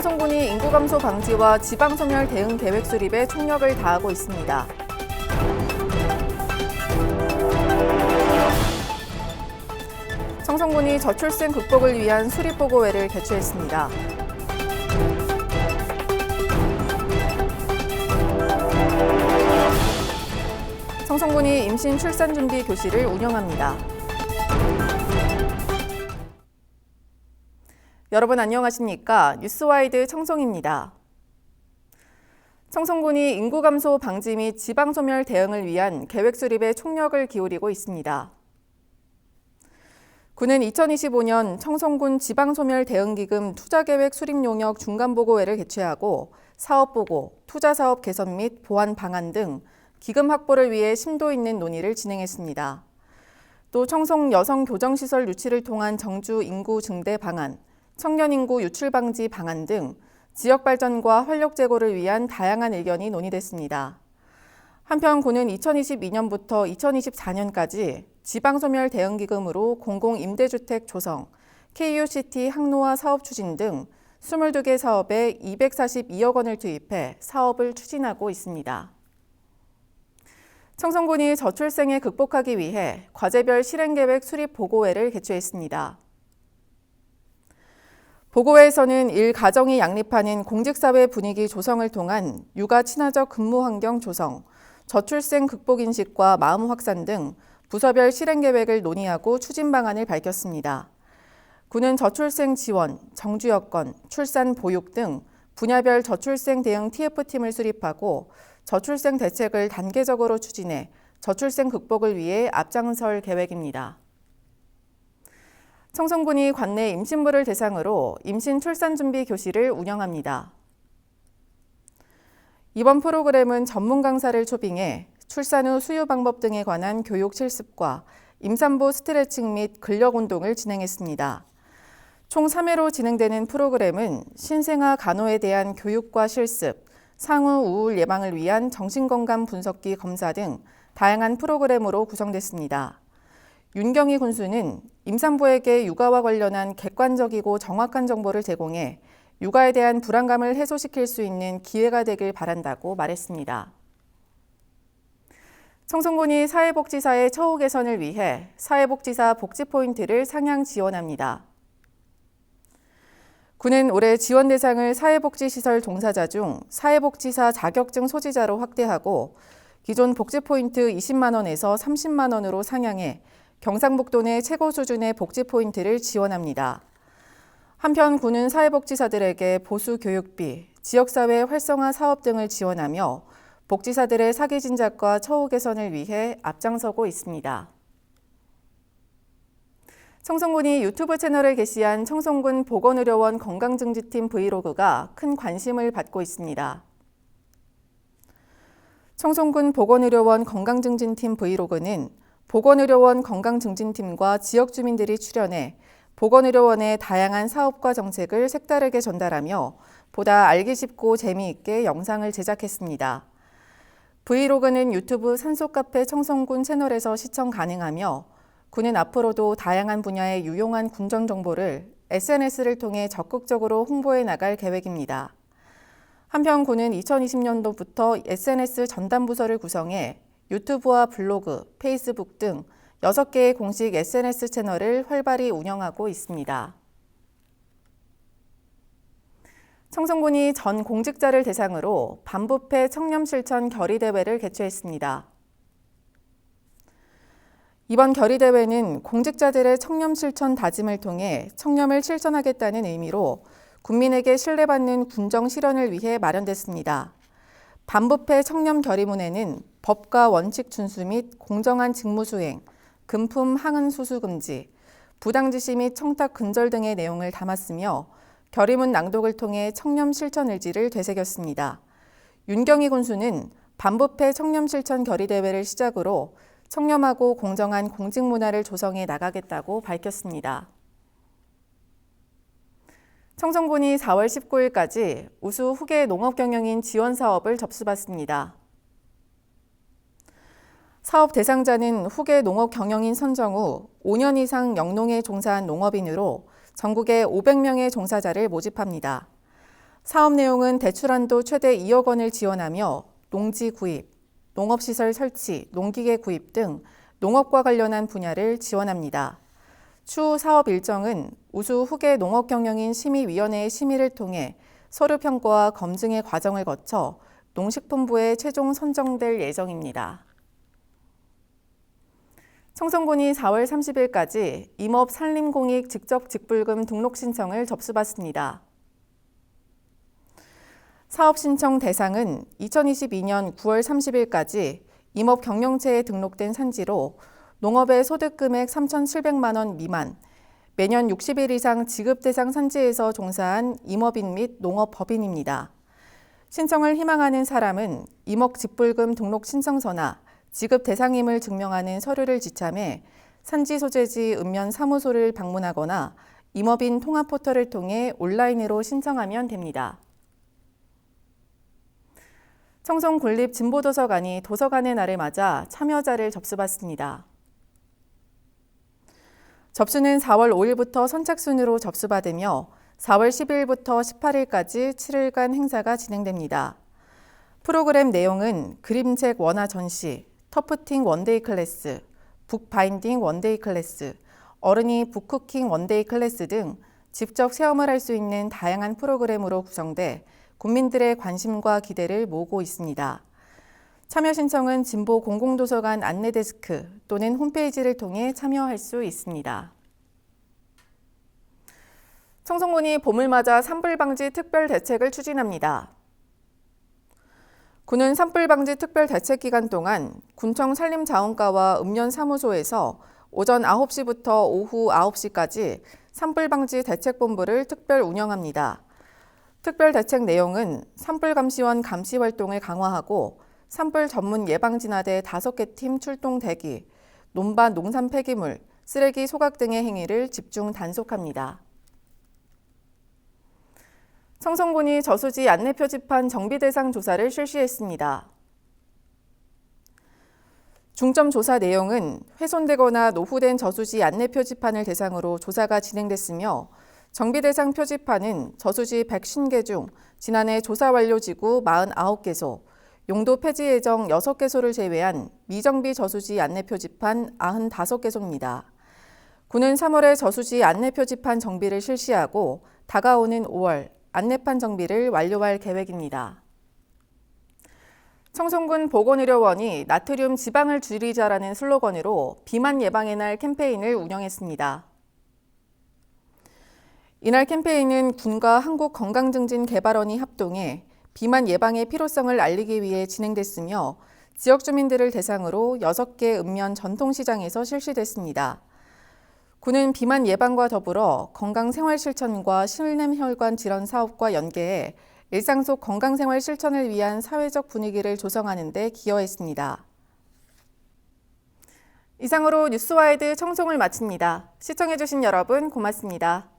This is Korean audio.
청송군이 인구 감소 방지와 지방 소멸 대응 계획 수립에 총력을 다하고 있습니다. 청송군이 저출생 극복을 위한 수립보고회를 개최했습니다. 청송군이 임신 출산 준비 교실을 운영합니다. 여러분 안녕하십니까? 뉴스와이드 청송입니다. 청송군이 인구 감소 방지 및 지방 소멸 대응을 위한 계획 수립에 총력을 기울이고 있습니다. 군은 2025년 청송군 지방 소멸 대응 기금 투자 계획 수립 용역 중간 보고회를 개최하고 사업 보고, 투자 사업 개선 및 보완 방안 등 기금 확보를 위해 심도 있는 논의를 진행했습니다. 또 청송 여성 교정시설 유치를 통한 정주 인구 증대 방안, 청년 인구 유출 방지 방안 등 지역 발전과 활력 제고를 위한 다양한 의견이 논의됐습니다. 한편 군은 2022년부터 2024년까지 지방소멸 대응기금으로 공공임대주택 조성, KUCT 항로화 사업 추진 등 22개 사업에 242억 원을 투입해 사업을 추진하고 있습니다. 청송군이 저출생을 극복하기 위해 과제별 실행계획 수립 보고회를 개최했습니다. 보고회에서는 일 가정이 양립하는 공직사회 분위기 조성을 통한 육아 친화적 근무 환경 조성, 저출생 극복 인식과 마음 확산 등 부서별 실행 계획을 논의하고 추진 방안을 밝혔습니다. 군은 저출생 지원, 정주 여건, 출산 보육 등 분야별 저출생 대응 TF팀을 수립하고 저출생 대책을 단계적으로 추진해 저출생 극복을 위해 앞장설 계획입니다. 청송군이 관내 임신부를 대상으로 임신 출산 준비 교실을 운영합니다. 이번 프로그램은 전문 강사를 초빙해 출산 후 수유 방법 등에 관한 교육 실습과 임산부 스트레칭 및 근력 운동을 진행했습니다. 총 3회로 진행되는 프로그램은 신생아 간호에 대한 교육과 실습, 상후 우울 예방을 위한 정신건강 분석기 검사 등 다양한 프로그램으로 구성됐습니다. 윤경희 군수는 임산부에게 육아와 관련한 객관적이고 정확한 정보를 제공해 육아에 대한 불안감을 해소시킬 수 있는 기회가 되길 바란다고 말했습니다. 청송군이 사회복지사의 처우 개선을 위해 사회복지사 복지 포인트를 상향 지원합니다. 군은 올해 지원 대상을 사회복지시설 종사자 중 사회복지사 자격증 소지자로 확대하고 기존 복지 포인트 20만 원에서 30만 원으로 상향해 경상북도 내 최고 수준의 복지 포인트를 지원합니다. 한편 군은 사회복지사들에게 보수 교육비, 지역사회 활성화 사업 등을 지원하며 복지사들의 사기 진작과 처우 개선을 위해 앞장서고 있습니다. 청송군이 유튜브 채널을 개시한 청송군 보건의료원 건강증진팀 브이로그가 큰 관심을 받고 있습니다. 청송군 보건의료원 건강증진팀 브이로그는 보건의료원 건강증진팀과 지역 주민들이 출연해 보건의료원의 다양한 사업과 정책을 색다르게 전달하며 보다 알기 쉽고 재미있게 영상을 제작했습니다. 브이로그는 유튜브 산소카페 청송군 채널에서 시청 가능하며 군은 앞으로도 다양한 분야의 유용한 군정 정보를 SNS를 통해 적극적으로 홍보해 나갈 계획입니다. 한편 군은 2020년도부터 SNS 전담 부서를 구성해 유튜브와 블로그, 페이스북 등 6개의 공식 SNS 채널을 활발히 운영하고 있습니다. 청송군이 전 공직자를 대상으로 반부패 청렴실천 결의대회를 개최했습니다. 이번 결의대회는 공직자들의 청렴실천 다짐을 통해 청렴을 실천하겠다는 의미로 국민에게 신뢰받는 군정 실현을 위해 마련됐습니다. 반부패 청렴 결의문에는 법과 원칙 준수 및 공정한 직무 수행, 금품 항은 수수 금지, 부당 지시 및 청탁 근절 등의 내용을 담았으며 결의문 낭독을 통해 청렴 실천 의지를 되새겼습니다. 윤경희 군수는 반부패 청렴 실천 결의 대회를 시작으로 청렴하고 공정한 공직 문화를 조성해 나가겠다고 밝혔습니다. 청송군이 4월 19일까지 우수 후계 농업경영인 지원 사업을 접수받습니다. 사업 대상자는 후계 농업경영인 선정 후 5년 이상 영농에 종사한 농업인으로 전국에 500명의 종사자를 모집합니다. 사업 내용은 대출한도 최대 2억 원을 지원하며 농지 구입, 농업시설 설치, 농기계 구입 등 농업과 관련한 분야를 지원합니다. 추후 사업 일정은 우수 후계 농업경영인 심의위원회의 심의를 통해 서류 평가와 검증의 과정을 거쳐 농식품부에 최종 선정될 예정입니다. 청송군이 4월 30일까지 임업 산림공익 직접 직불금 등록 신청을 접수받습니다. 사업 신청 대상은 2022년 9월 30일까지 임업 경영체에 등록된 산지로 농업의 소득 금액 3,700만 원 미만, 매년 60일 이상 지급 대상 산지에서 종사한 임업인 및 농업법인입니다. 신청을 희망하는 사람은 임업 직불금 등록 신청서나 지급 대상임을 증명하는 서류를 지참해 산지 소재지 읍면 사무소를 방문하거나 임업인 통합 포털을 통해 온라인으로 신청하면 됩니다. 청송 군립 진보도서관이 도서관의 날을 맞아 참여자를 접수받습니다. 접수는 4월 5일부터 선착순으로 접수받으며 4월 10일부터 18일까지 7일간 행사가 진행됩니다. 프로그램 내용은 그림책 원화 전시, 터프팅 원데이 클래스, 북바인딩 원데이 클래스, 어른이 북쿠킹 원데이 클래스 등 직접 체험을 할 수 있는 다양한 프로그램으로 구성돼 국민들의 관심과 기대를 모으고 있습니다. 참여 신청은 진보 공공도서관 안내데스크 또는 홈페이지를 통해 참여할 수 있습니다. 청송군이 봄을 맞아 산불방지 특별 대책을 추진합니다. 군은 산불방지 특별 대책 기간 동안 군청 산림자원과와 읍면사무소에서 오전 9시부터 오후 9시까지 산불방지 대책본부를 특별 운영합니다. 특별 대책 내용은 산불 감시원 감시 활동을 강화하고 산불 전문 예방 진화대 5개 팀 출동 대기, 논밭 농산 폐기물, 쓰레기 소각 등의 행위를 집중 단속합니다. 청송군이 저수지 안내 표지판 정비 대상 조사를 실시했습니다. 중점 조사 내용은 훼손되거나 노후된 저수지 안내 표지판을 대상으로 조사가 진행됐으며 정비 대상 표지판은 저수지 150개 중 지난해 조사 완료 지구 49개소, 용도 폐지 예정 6개소를 제외한 미정비 저수지 안내 표지판 95개소입니다. 군은 3월에 저수지 안내 표지판 정비를 실시하고 다가오는 5월 안내판 정비를 완료할 계획입니다. 청송군 보건의료원이 나트륨 지방을 줄이자라는 슬로건으로 비만 예방의 날 캠페인을 운영했습니다. 이날 캠페인은 군과 한국건강증진개발원이 합동해 비만 예방의 필요성을 알리기 위해 진행됐으며 지역 주민들을 대상으로 6개 읍면 전통시장에서 실시됐습니다. 군은 비만 예방과 더불어 건강생활 실천과 실내혈관 질환 사업과 연계해 일상 속 건강생활 실천을 위한 사회적 분위기를 조성하는 데 기여했습니다. 이상으로 뉴스와이드 청송을 마칩니다. 시청해주신 여러분 고맙습니다.